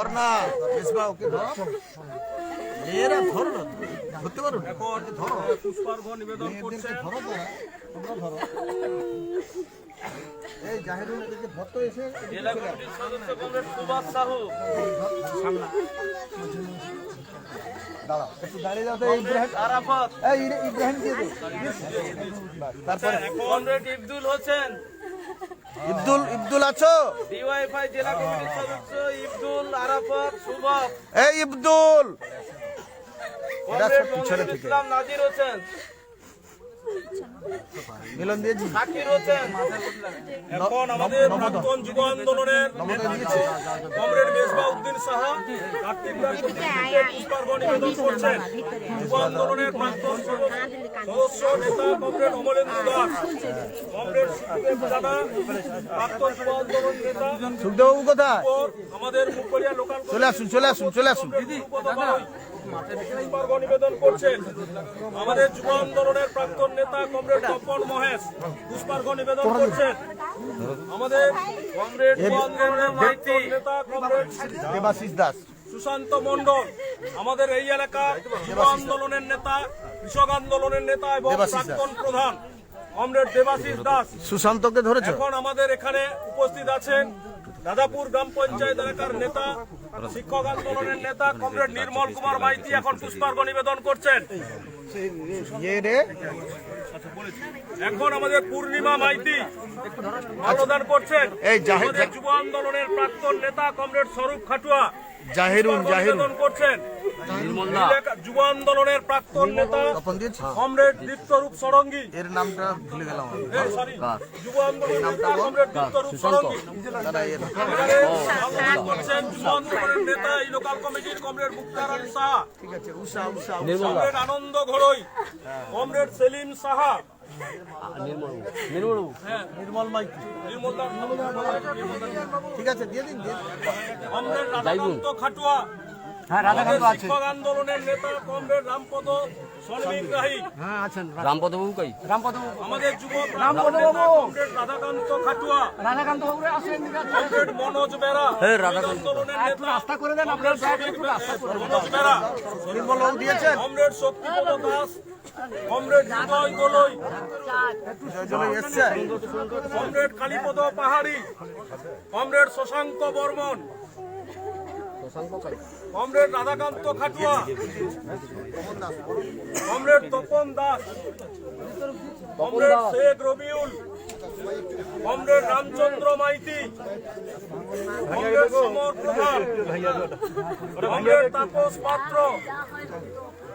ধর না মেজবা ওকে ধর এরা ধরো না। ধরতে পারো না? ধরো? পুষ্পার্ঘ নিবেদন করছেন ধরো তোমরা ধরো। এই জাহিরুল এদিকে ধরতো এসে জেলা কমিটির সদস্য কমরেড সুভাষ সাহু। দাঁড়াও একটু দাঁড়িয়ে যাও তো ইব্রাহিম। আরাফাত। এই ইব্রাহিম দিয়ে দে তারপরে? কমরেড ইবদুল হোসেন। ইবদুল ইবদুল আছো? ডিওয়াইফাই জেলা কমিটির সদস্য ইবদুল আরাফাত সুভাষ এই ইবদুল! এরা সব পিছনে থেকে। ইসলাম নাজির হোসেন। মিলন দিয়েছি শাকির হোসেন। এখন আমাদের প্রাক্তন যুব আন্দোলনের কমরেড মেজবা উদ্দিন সাহা। কার্তিক পুষ্পার্ঘ নিবেদন করছেন। যুব আন্দোলনের প্রাক্তন নেতা কমরেড অমলেন্দু দাস কমরেড সুখদেব জানা প্রাক্তন যুব আন্দোলন নেতা সুখদেববাবু কোথায়? আমাদের মুখবরিয়া লোকাল চলে আসুন চলে আসুন চলে আসুন। নিবেদন করছেন। আমাদের যুব আন্দোলনের প্রাক্তন নেতা কমরেড তপন মহেশ পুষ্পার্ঘ নিবেদন করছেন। আমাদের কমরেড যুব আন্দোলনের প্রাক্তন নেতা কমরেড দেবাশিস দাস। সুশান্ত মন্ডল আমাদের এই এলাকার যুব আন্দোলনের নেতা কৃষক আন্দোলনের নেতা এবং প্রাক্তন প্রধান কমরেড দেবাশিস দাস। সুশান্তকে ধরেছো? এখন আমাদের এখানে উপস্থিত আছেন দাদাপুর গ্রাম পঞ্চায়েত এলাকার নেতা শিক্ষক আন্দোলনের নেতা কমরেড নির্মল কুমার মাইতি এখন পুষ্পার্ঘ নিবেদন করছেন। এখন আমাদের পূর্ণিমা মাইতি মাল্যদান করছেন। এই যুব আন্দোলনের প্রাক্তন নেতা কমরেড স্বরূপ খাটুয়া। জাহেরুন পুষ্পার্ঘ করছেন। যুব আন্দোলনের প্রাক্তন নেতা কমরেড দীপ্তরূপ ষড়ঙ্গী এর নামটা ভুলে গেলাম আমি। যুব আন্দোলনের নেতা কমরেড দীপ্তরূপ ষড়ঙ্গী দাদা এর এবারে আলোচনা করছেন যুব আন্দোলনের নেতা এই লোকাল কমিটির কমরেড মুক্তার আলী সাহা ঠিক আছে উষা উষা। কমরেড আনন্দ ঘড়ই। কমরেড সেলিম সাহা। হ্যাঁ নির্মল মাইতি ঠিক আছে দিয়ে দিন দিয়ে। খাটুয়া শিক্ষক আন্দোলনের নেতা কমরেড রামপদ সর্বিগ্রাহী রামপদ বাবু কই? আমাদের যুব প্রাক্তন নেতা কমরেড রাধাকান্ত খাটুয়া। রাধাকান্ত বাবু আসেন কমরেড মনোজ বেরা। আন্দোলনের নেতা রাস্তা করে দেন আপনার একটু রাস্তা করে মনোজ বেরা। নির্মল দিয়েছেন। Comrade Shaktipada Das. Comrade Hriday Goloi. Comrade Kalipada Pahari. Comrade Shashanka Barman. Comrade Radhakanta Khatua. Comrade Tapan Das. Comrade Sheikh Rabiul. Comrade Ramchandra Maiti. Comrade Samar Pradhan. Comrade Tapas পাত্র।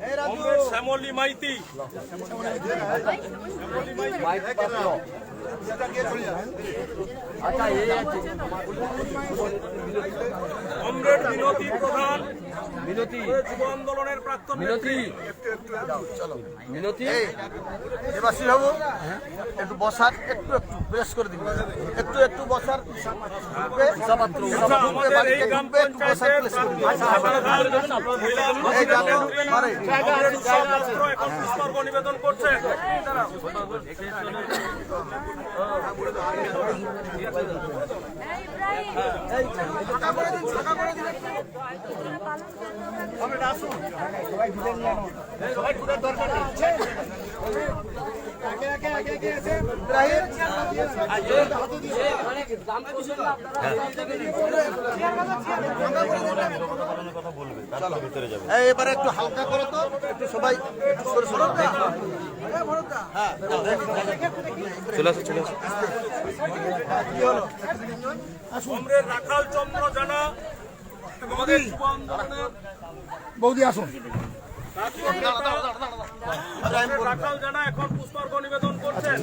কমরেড শ্যামলী মাইতি। কমরেড বিনতি প্রধান। মিনতি। যুব আন্দোলনের প্রাক্তন মিনতি। মিনতি এই দেবাশিস বাবু একটু বসার একটু একটু বেশ করে দিন। একটু একটু বসার নিবেদন করছেন এই এবারে একটু হালকা করো তো। একটু সবাই সরে সরে। চলে আসো চলে আসো। কমরেড রাখাল চন্দ্র জানা আমাদের বৌদি আসুন। রাখাল জানা এখন পুষ্পার্ঘ নিবেদন করছেন।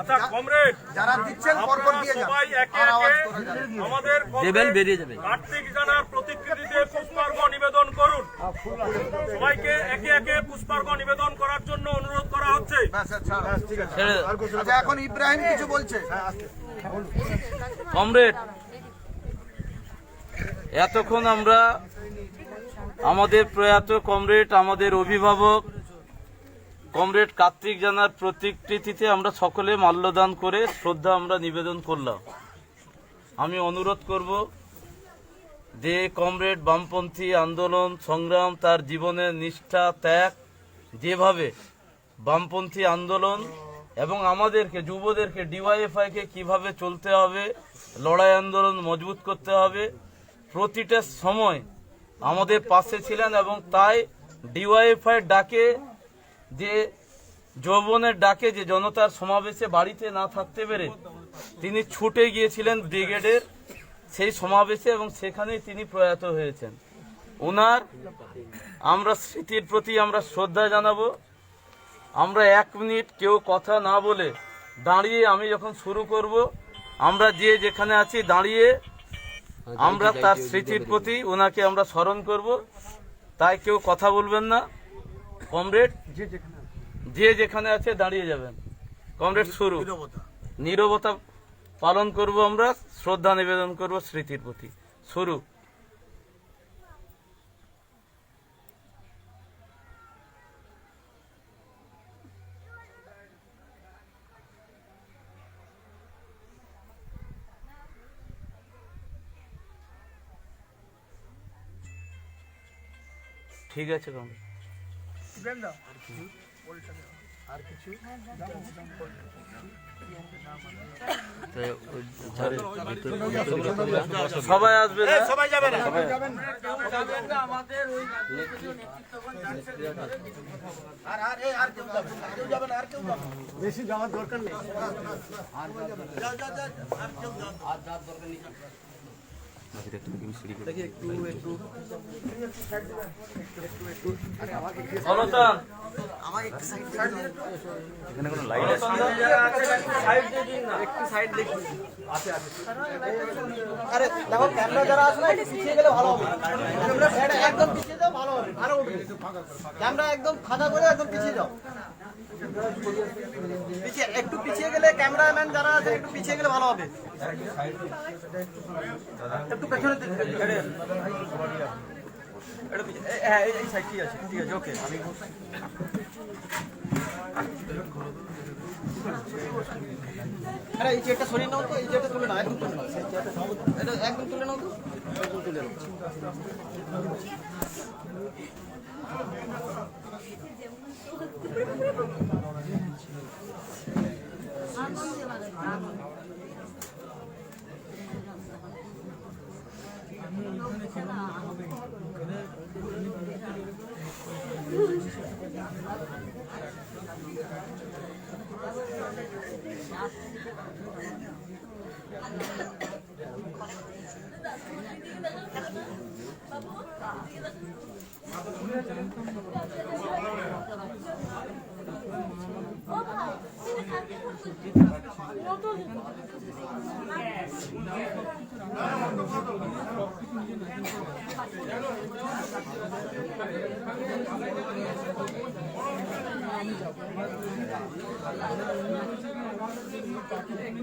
আচ্ছা কমরেড যারা দিচ্ছেন পরপর দিয়ে সবাই একে একে আমাদের কার্তিক জানার প্রতিকৃতিতে পুষ্পার্ঘ নিবেদন সবাইকে একে একে পুষ্পার্ঘ নিবেদন করার জন্য অনুরোধ করা হচ্ছে। আচ্ছা ঠিক আছে ছেড়ে আচ্ছা এখন ইব্রাহিম কিছু বলছে? কমরেড এতক্ষণ আমরা আমাদের প্রয়াত কমরেড আমাদের অভিভাবক কমরেড কার্তিক জানার প্রতিকৃতিতে আমরা সকলে মাল্যদান করে শ্রদ্ধা আমরা নিবেদন করলাম। আমি অনুরোধ করব যে কমরেড বামপন্থী আন্দোলন, সংগ্রাম, তার জীবনের নিষ্ঠা, ত্যাগ, যেভাবে বামপন্থী আন্দোলন এবং আমাদেরকে, যুবদেরকে, ডিওয়াইএফআইকে কীভাবে চলতে হবে, লড়াই আন্দোলন মজবুত করতে হবে, প্রতিটা সময় আমাদের পাশে ছিলেন এবং তাই ডিওয়াইএফআই ডাকে, যে যৌবনের ডাকে যে জনতার সমাবেশে বাড়িতে না থাকতে পেরে তিনি ছুটে গিয়েছিলেন ব্রিগেডের সেই সমাবেশে এবং সেখানেই তিনি প্রয়াত হয়েছেন। ওনার আমরা স্মৃতির প্রতি আমরা শ্রদ্ধা জানাব। আমরা এক মিনিট কেউ কথা না বলে দাঁড়িয়ে আমি যখন শুরু করব আমরা যে যেখানে আছি দাঁড়িয়ে আমরা তার স্মৃতির প্রতি ওনাকে আমরা স্মরণ করব। তাই কেউ কথা বলবেন না। কমরেড যে যেখানে আছে দাঁড়িয়ে যাবেন। কমরেড শুরু। নীরবতা পালন করব আমরা শ্রদ্ধা নিবেদন করব স্মৃতির প্রতি। শুরু। ঠিক আছে কমরেড সবাই আসবে না? সবাই যাবে না আর আর এই আর কেউ যাবে না, আর কেউ যাবে না। আর কেউ যাবে না। বেশি যাওয়ার দরকার নেই। আরে দেখো ক্যামেরা যারা আছে না একটু পিছিয়ে গেলে ভালো হবে। ক্যামেরা একদম পিছিয়ে যাও ভালো হবে। আরও ক্যামেরা একদম খাদা করে একদম পিছিয়ে যাও একটু পিছিয়ে গেলে ক্যামেরাম্যান যারা আছে, একটু পিছিয়ে গেলে ভালো হবে। একটু পেছনে হ্যাঁ এই- সাইড ঠিক আছে ঠিক আছে ওকে আরে, এই চেয়ারটা সরিয়ে নাও তো, এই চেয়ারটা তুলে নাও, একদম তুলে নাও। চেয়ারটা এটা একদম তুলে নাও তো। একদম তুলে নাও Прыгай, прыгай.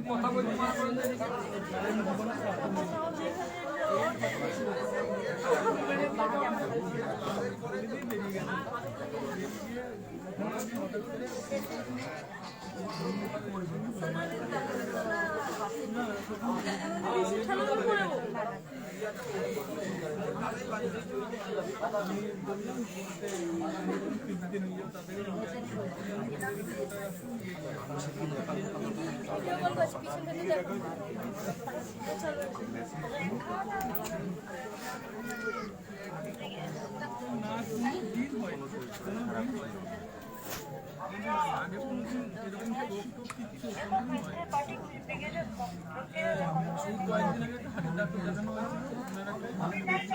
কথা বলতে ঠান্ডা করে কয়েকদিন আগে একটা হাটের ডাক্তার দেখানো হয়েছে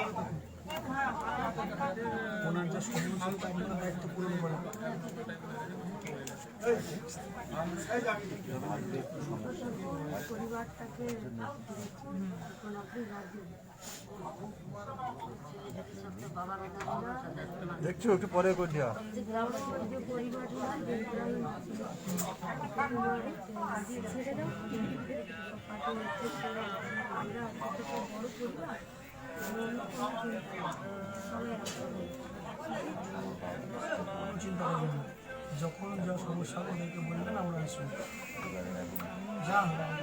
দেখছ একটু পরে করে আমরা বড় পরিবার কোনো চিন্তা করবেন না যখন যা সমস্যা ওদেরকে বলবেন আমরা আসব। যা হবে আমি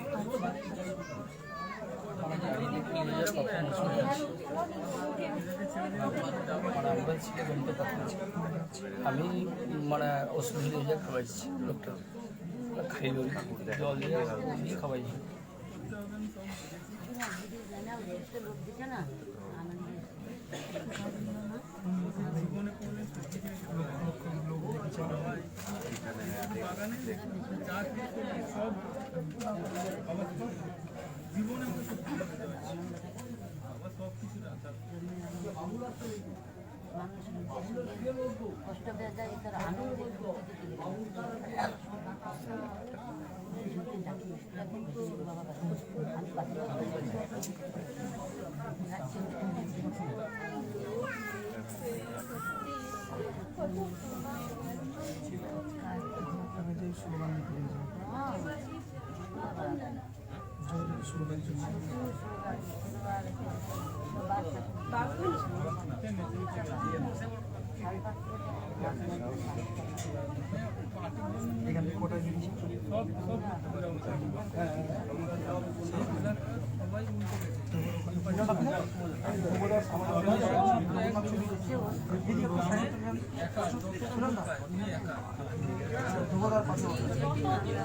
আমি মানে ওষুধ দিয়ে খাওয়াইছি ডক্টর খাইল জল দিয়ে দিয়ে খাওয়াইছি কষ্ট হয়ে যায় তার আনন্দের আমি যে স্লোগান দিতে গেছি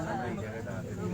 জোরে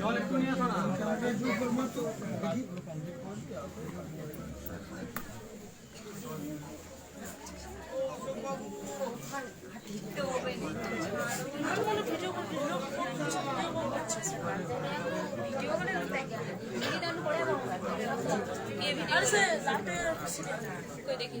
জল একটু নিয়ে আসো না। দেখি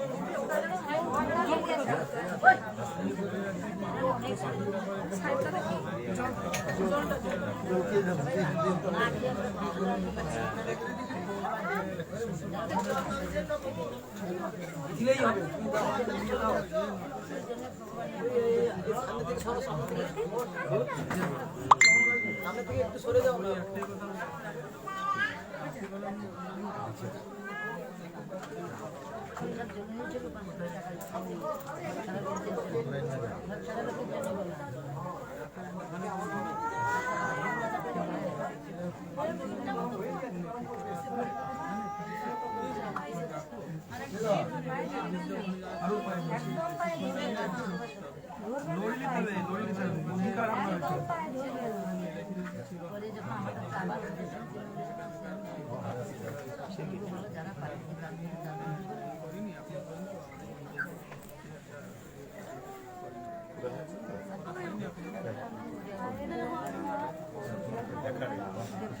কই দেখি দাও আমাকে দাও মিষ্টিটা কেন আমাকে দাও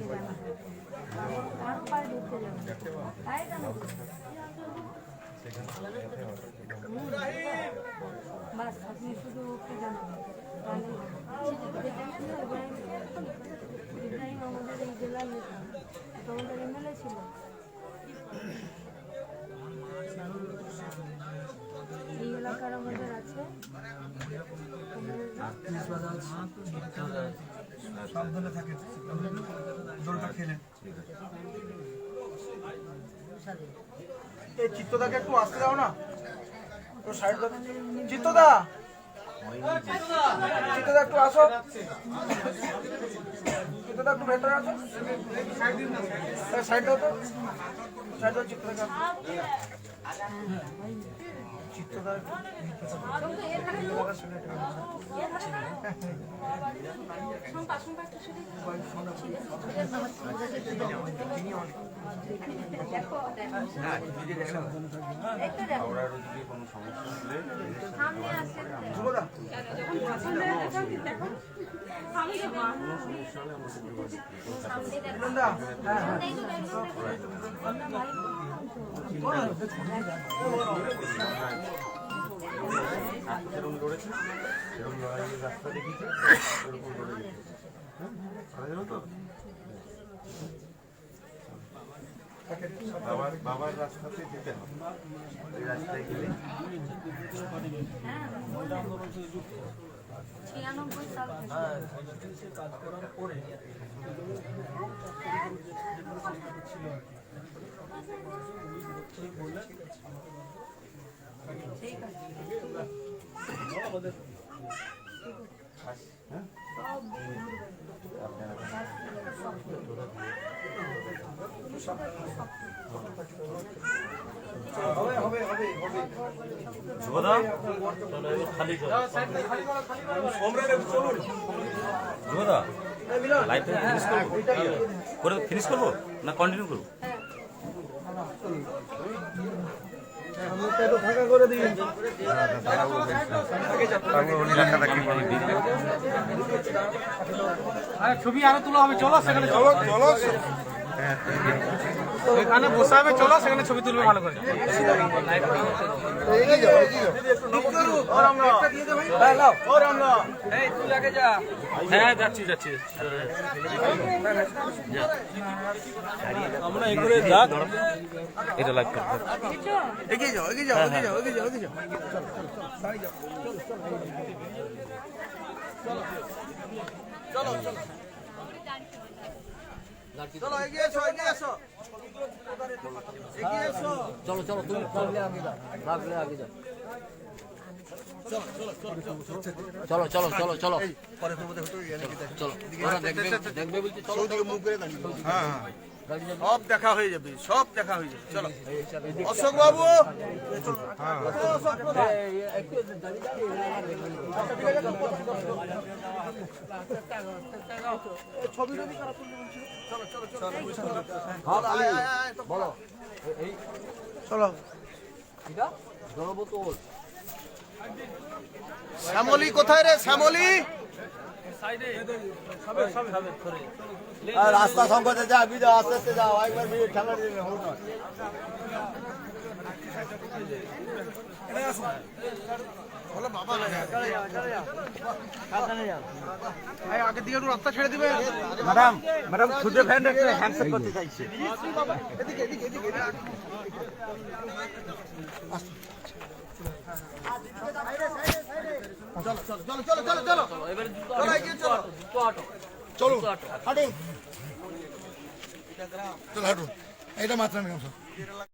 সরে যাও না জন্য বাস আপনি শুধু ওকে আমাদের এই জেলার নেতা আমাদের এমএলএ ছিল এই এলাকার আমাদের আছে। সাবধানে থাকে জলটা খেলে এই চিত্তদাকে একটু আসতে দাও না। একটু সাইড চিত্তদা! চিত্তদা একটু আসো। চিত্তদা একটু ভেতরে আসো। সাইড দাও তো। সাইড দাও ধ্রুবদা মিলনদা হ্যাঁ হ্যাঁ যেরকম লড়েছে সেরকম লড়াইয়ের রাস্তা দেখিয়েছে এরকম লড়ে হ্যাঁ বাবার বাবার রাস্তাতে যেতে হবে রাস্তায় গেলে ছিয়ানব্বই সাল থেকে। কাজ করার পরে হবে হবে ধ্রুবদা চলো এবার খালি করো ফিনিশ করব। করে ফিনিশ করব? না কন্টিনিউ করব? ফাঁকা করে দিন ছবি আরও তোলা হবে চলো সেখানে চলো চলো। এখানে বসে হবে, চলো, সেখানে ছবি তুলবে ভালো করে। হ্যাঁ যাচ্ছি যাচ্ছি। আমরা এগুলো এটা লাগবে এগিয়ে যাও এগিয়ে যাও এগিয়ে যাও এগিয়ে যাও এগিয়ে যাও চলো চলো চলো এগিয়ে এসো এগিয়ে এসো। এগিয়ে এসো। চলো চলো তুমি লাগলে আগে যাও লাগলে আগে যাও। চলো চলো চলো চলো। চলো ওরা দেখবে দেখবে বলছি চলো হ্যাঁ হ্যাঁ। সব দেখা হয়ে যাবে সব দেখা হয়ে যাবে। চলো। অশোক বাবু! ছবি টবি চলো চলো চলো চলো। শ্যামলি কোথায় রে শ্যামলি? রাস্তা সংকটে যা বিজয় আস্তে আস্তে যাও। একবার বিয়ে রাস্তা ছেড়ে দিবে। ম্যাডাম ম্যাডাম খুদে ফ্যান একটা করতে চাইছে। এদিকে এদিকে এদিকে চলো চলো চলো চলো চলো চলো চলো হাঁটুন চলো হাঁটুন এটা মাত্রা